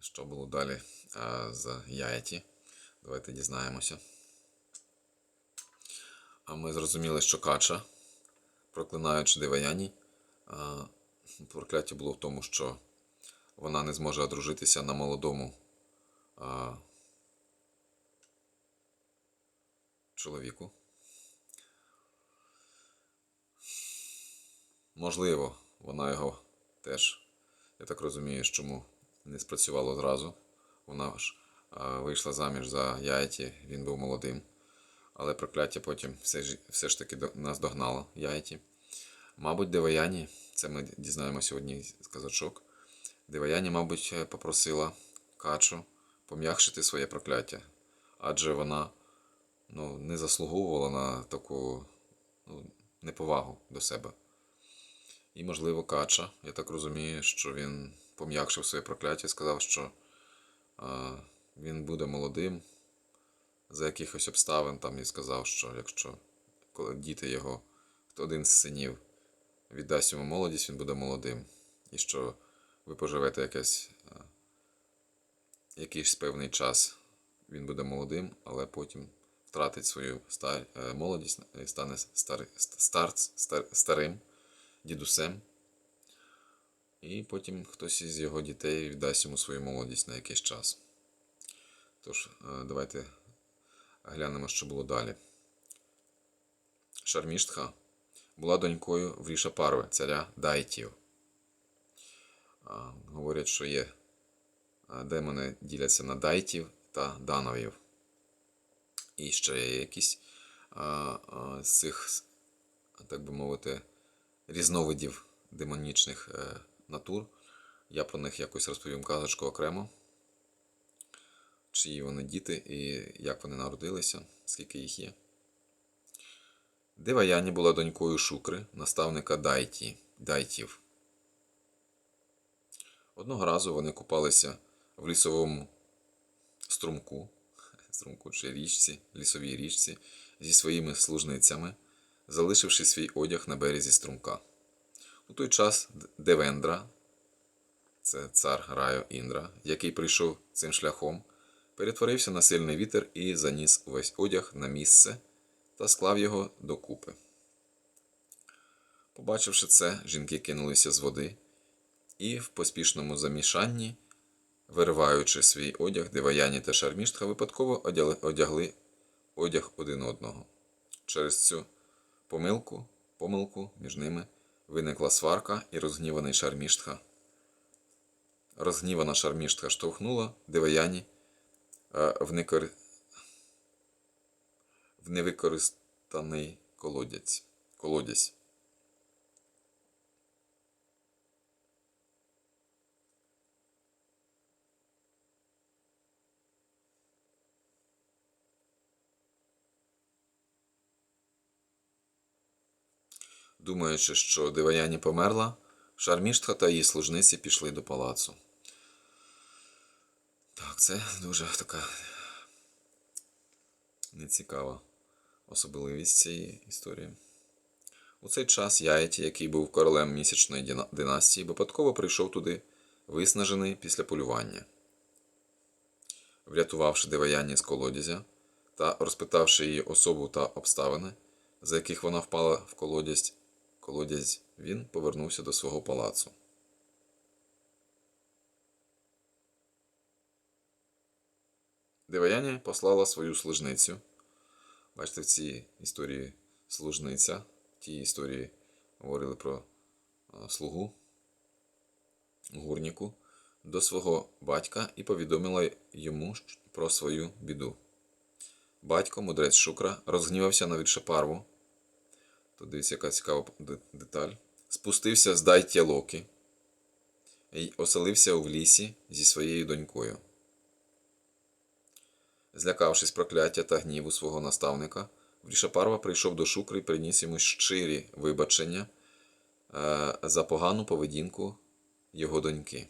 Що було далі а, з Яєті? Давайте дізнаємося. А ми зрозуміли, що Кача, проклинаючи Деваяні, прокляття було в тому, що вона не зможе одружитися на молодому а, чоловіку. Можливо, вона його теж, я так розумію, чому не спрацювало зразу. Вона ж вийшла заміж за Яйті, він був молодим. Але прокляття потім все ж, все ж таки нас догнало Яйті. Мабуть, Деваяні, це ми дізнаємося сьогодні з казачок. Деваяні, мабуть, е, попросила Качу пом'якшити своє прокляття, адже вона ну, не заслуговувала на таку ну, неповагу до себе. І, можливо, Кача, я так розумію, що він пом'якшив своє прокляття сказав, що а, він буде молодим за якихось обставин там і сказав, що якщо коли діти його, хто один з синів віддасть йому молодість, він буде молодим. І що ви поживете якесь, а, якийсь певний час, він буде молодим, але потім втратить свою стар, е, молодість і стане стар, стар, стар, старим дідусем. І потім хтось із його дітей віддасть йому свою молодість на якийсь час. Тож, е, давайте глянемо, що було далі. Шарміштха була донькою Вріша Парви, царя Дайтів. Говорять, що є демони діляться на дайтів та дановів. І ще є якісь з цих, так би мовити, різновидів демонічних е, натур. Я про них якось розповім казочку окремо. Чиї вони діти і як вони народилися, скільки їх є. Деваяні була донькою Шукри, наставника Дайті, Дайтів. Одного разу вони купалися в лісовому струмку, струмку чи річці, лісовій річці зі своїми служницями, залишивши свій одяг на березі струмка. У той час Девендра, це цар Райо Індра, який прийшов цим шляхом, перетворився на сильний вітер і заніс увесь одяг на місце та склав його докупи. Побачивши це, жінки кинулися з води і в поспішному замішанні, вириваючи свій одяг, Деваяні та Шарміштха випадково одягли одяг один одного. Через цю помилку, помилку між ними виникла сварка і розгніваний Шарміштха. Розгнівана Шарміштха штовхнула Деваяні е, в, некор... в невикористаний колодязь. колодязь. Думаючи, що Деваяні померла, Шарміштха та її служниці пішли до палацу. Так, це дуже така нецікава особливість цієї історії. У цей час Яєті, який був королем місячної династії, випадково прийшов туди, виснажений після полювання. Врятувавши Деваяні з колодязя та розпитавши її особу та обставини, за яких вона впала в колодязь, колодязь він повернувся до свого палацу. Деваяні послала свою служницю. Бачите, в цій історії служниця, в тій історії говорили про слугу гурніку до свого батька і повідомила йому про свою біду. Батько, мудрець Шукра, розгнівався на Вітшапарву. Тут дивіться, яка цікава деталь. Спустився з Дайтя Локи і оселився в лісі зі своєю донькою. Злякавшись прокляття та гніву свого наставника, Врішапарва прийшов до Шукри і приніс йому щирі вибачення е, за погану поведінку його доньки.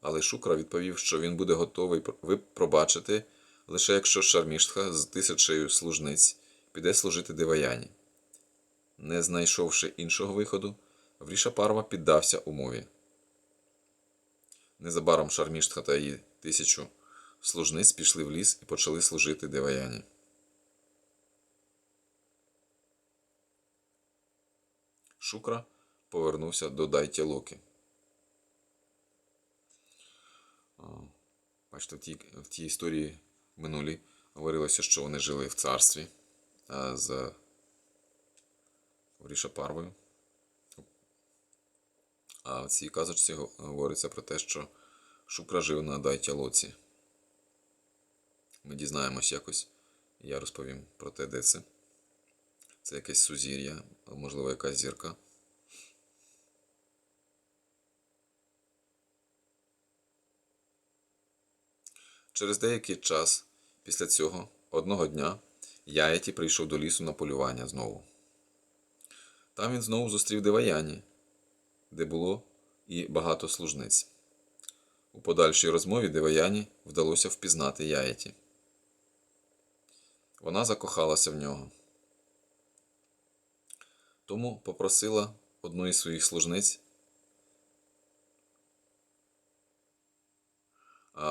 Але Шукра відповів, що він буде готовий пр- пробачити лише якщо Шарміштха з тисячею служниць піде служити Деваяні. Не знайшовши іншого виходу, Врішапарва піддався умові. Незабаром Шарміштха та її тисячу служниць пішли в ліс і почали служити Деваяні. Шукра повернувся до Дайтялоки. А, Бачите, в тій, в тій історії минулій говорилося, що вони жили в царстві а, з Врішапарвою. А в цій казочці говориться про те, що Шукра жив на Дайтялоці. Ми дізнаємось якось, я розповім про те, де це. Це якесь сузір'я, можливо, якась зірка. Через деякий час після цього одного дня Яєті прийшов до лісу на полювання знову. Там він знову зустрів Деваяні, де було і багато служниць. У подальшій розмові Деваяні вдалося впізнати Яєті. Вона закохалася в нього. Тому попросила одну із своїх служниць,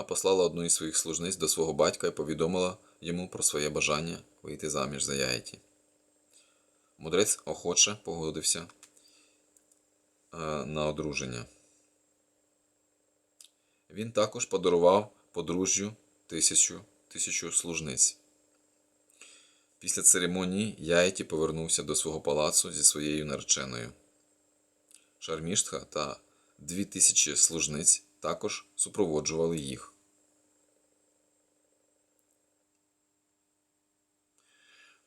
послала одну із своїх служниць до свого батька і повідомила йому про своє бажання вийти заміж за Яєті. Мудрець охоче погодився е, на одруження. Він також подарував подружжю тисячу, тисячу служниць. Після церемонії Яєті повернувся до свого палацу зі своєю нареченою. Шарміштха та дві тисячі служниць також супроводжували їх.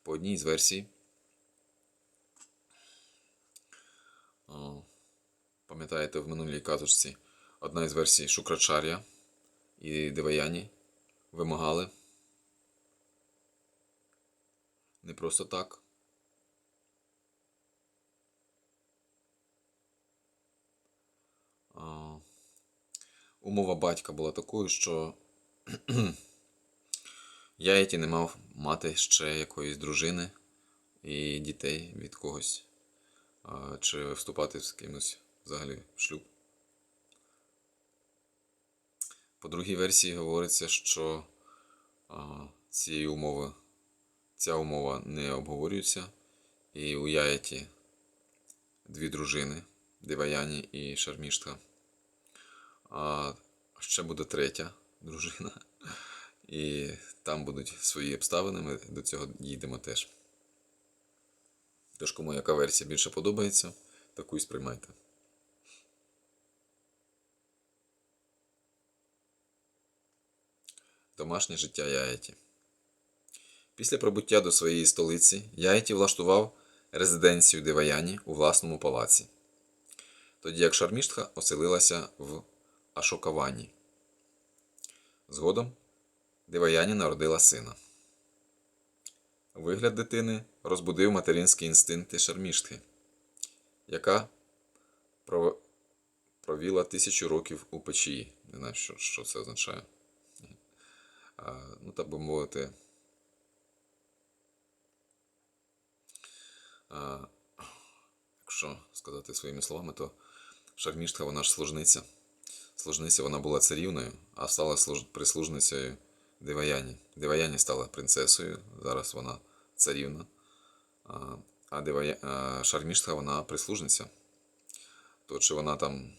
По одній з версій, пам'ятаєте, в минулій казочці, одна із версій Шукрачар'я і Деваяні вимагали не просто так. Умова батька була такою, що Яєті не мав мати ще якоїсь дружини і дітей від когось, чи вступати з кимось взагалі в шлюб. По другій версії говориться, що цієї умови, ця умова не обговорюється, і у Яєті дві дружини Деваяні і Шарміштха. А ще буде третя дружина. І там будуть свої обставини, ми до цього дійдемо теж. Тож, кому яка версія більше подобається, таку і сприймайте. Домашнє життя Яєті. Після прибуття до своєї столиці Яєті влаштував резиденцію Деваяні у власному палаці, тоді як Шарміштха оселилася в Ашокавані. Згодом Деваяні народила сина. Вигляд дитини розбудив материнські інстинкти Шарміштхи, яка пров- провіла тисячу років у печі. Не знаю, що, що це означає. А, ну, так би мовити. А, якщо сказати своїми словами, то Шарміштха вона ж служниця. Служниця вона була царівною, а стала служ... прислужницею Деваяні. Деваяні стала принцесою, зараз вона царівна. А, а Девая... вона прислужниця. То чи вона там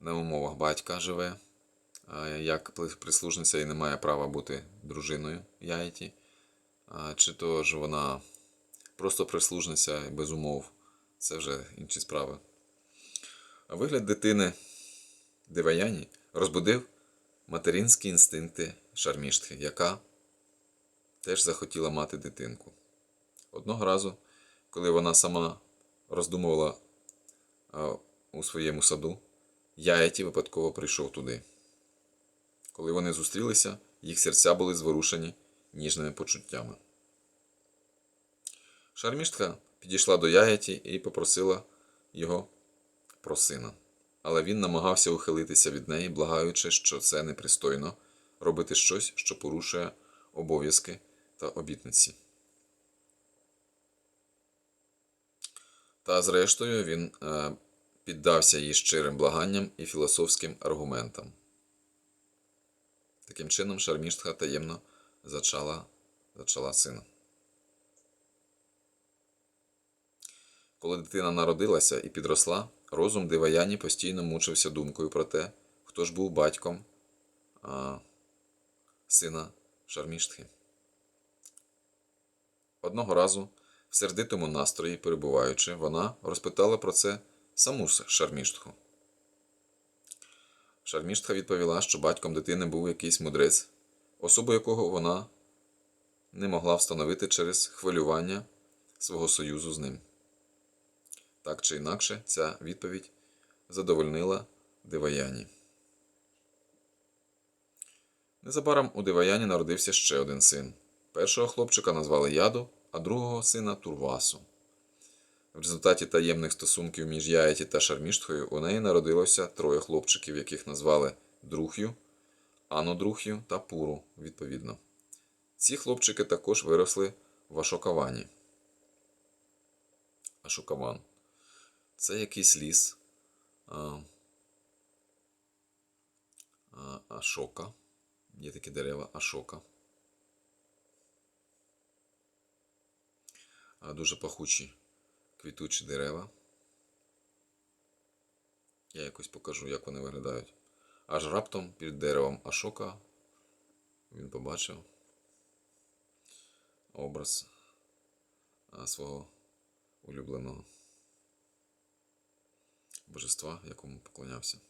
на умовах батька живе, як прислужниця і не має права бути дружиною Яєті, а, чи то ж вона просто прислужниця без умов, це вже інші справи. Вигляд дитини Деваяні розбудив материнські інстинкти Шарміштхи, яка теж захотіла мати дитинку. Одного разу, коли вона сама роздумувала а, у своєму саду, Яєті випадково прийшов туди. Коли вони зустрілися, їх серця були зворушені ніжними почуттями. Шарміштха підійшла до Яєті і попросила його про сина. Але він намагався ухилитися від неї, благаючи, що це непристойно робити щось, що порушує обов'язки та обітниці. Та зрештою він е, піддався її щирим благанням і філософським аргументам. Таким чином, Шарміштха таємно зачала, зачала сина. Коли дитина народилася і підросла, розум Диваяні постійно мучився думкою про те, хто ж був батьком а, сина Шарміштхи. Одного разу, в сердитому настрої перебуваючи, вона розпитала про це саму Шарміштху. Шарміштха відповіла, що батьком дитини був якийсь мудрець, особу якого вона не могла встановити через хвилювання свого союзу з ним. Так чи інакше, ця відповідь задовольнила Диваяні. Незабаром у Диваяні народився ще один син. Першого хлопчика назвали Яду, а другого сина Турвасу. В результаті таємних стосунків між Яєті та Шарміштхою у неї народилося троє хлопчиків, яких назвали Друх'ю, Анодрух'ю та Пуру, відповідно. Ці хлопчики також виросли в Ашокавані. Ашокаван. Це якийсь ліс. А, Ашока. Є такі дерева Ашока. Дуже пахучі квітучі дерева. Я якось покажу, як вони виглядають. Аж раптом під деревом Ашока він побачив образ свого улюбленого божества, якому поклонявся.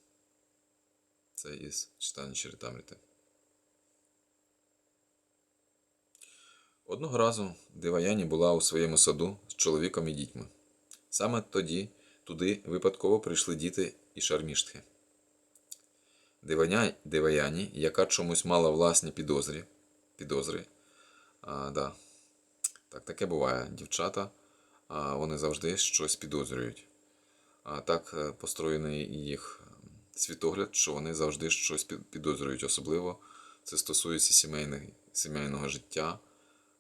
Це із читання Чаритамріти. Одного разу Диваяні була у своєму саду з чоловіком і дітьми. Саме тоді туди випадково прийшли діти і шарміштхи. Диваяні, яка чомусь мала власні підозрі, підозри, а, да, так, таке буває. Дівчата, а, вони завжди щось підозрюють. А так е, построєний їх світогляд, що вони завжди щось підозрюють. Особливо це стосується сімейних, сімейного життя.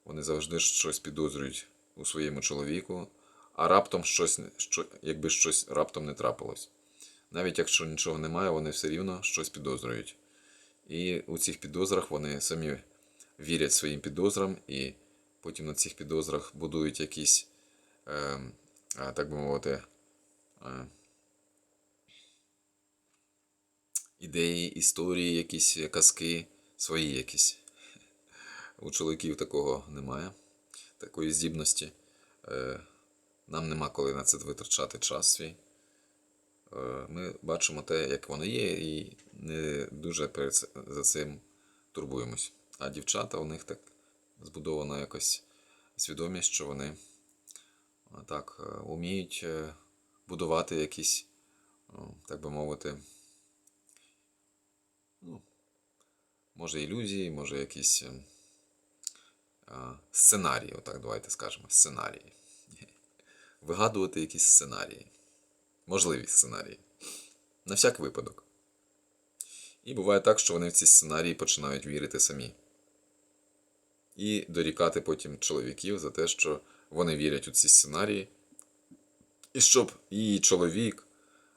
Вони завжди щось підозрюють у своєму чоловіку, а раптом щось, що, якби щось раптом не трапилось. Навіть якщо нічого немає, вони все рівно щось підозрюють. І у цих підозрах вони самі вірять своїм підозрам, і потім на цих підозрах будують якісь, е, е, так би мовити, е, ідеї, історії, якісь казки, свої якісь. У чоловіків такого немає, такої здібності. Е, Нам нема коли на це витрачати час свій. Е, Ми бачимо те, як воно є, і не дуже за цим турбуємось. А дівчата у них так збудована якось свідомість, що вони так е, уміють е, будувати якісь, так би мовити, ну, може ілюзії, може якісь сценарії, отак давайте скажемо, сценарії. Вигадувати якісь сценарії. Можливі сценарії. На всяк випадок. І буває так, що вони в ці сценарії починають вірити самі. І дорікати потім чоловіків за те, що вони вірять у ці сценарії. І щоб її чоловік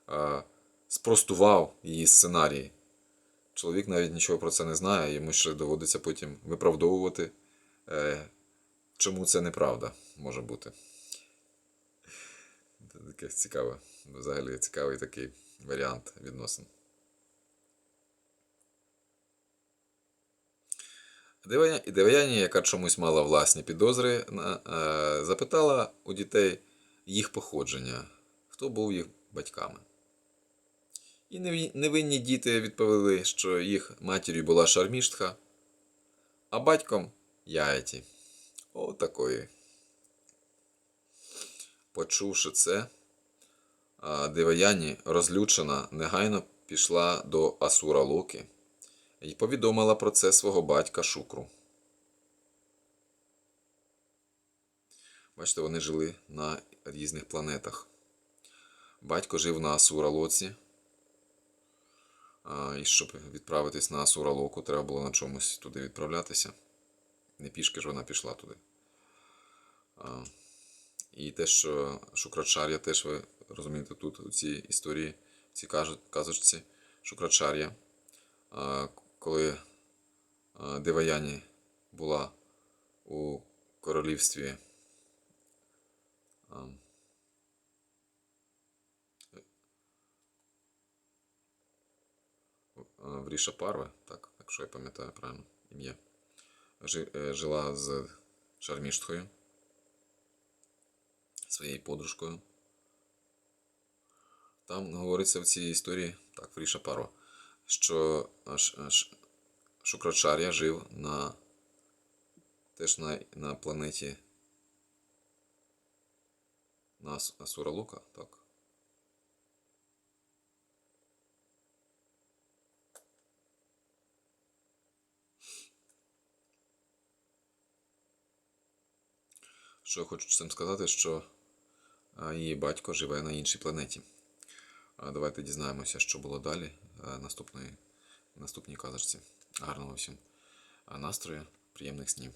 а, спростував її сценарії. Чоловік навіть нічого про це не знає, йому ще доводиться потім виправдовувати, е, чому це неправда може бути. Це таке цікаве. Взагалі цікавий такий варіант відносин. Дивая- І Деваяні, яка чомусь мала власні підозри, е, запитала у дітей їх походження, хто був їх батьками. І невинні діти відповіли, що їх матір'ю була Шарміштха, а батьком Яєті. О, такої. Почувши це, Деваяні, розлючена, негайно пішла до Асура Локи і повідомила про це свого батька Шукру. Бачите, вони жили на різних планетах. Батько жив на Асура Лоці. І щоб відправитись на Асура Локу, треба було на чомусь туди відправлятися. Не пішки ж вона пішла туди. А, і те, що Шукрачар'я теж ви розумієте, тут у цій історії, в цій казочці Шукрачар'я, коли Деваяні була у королівстві в Ріша Парви, так, якщо я пам'ятаю правильно ім'я, жила з Шарміштхою, своєю подружкою. Там говориться в цій історії, так, в Ріша Парва, що е, е, Шукрачар'я жив на теж на, на планеті на Асуралука, так. Що я хочу цим сказати, що її батько живе на іншій планеті. Давайте дізнаємося, що було далі наступної, наступній казочці. Гарного всім настрою, приємних снів.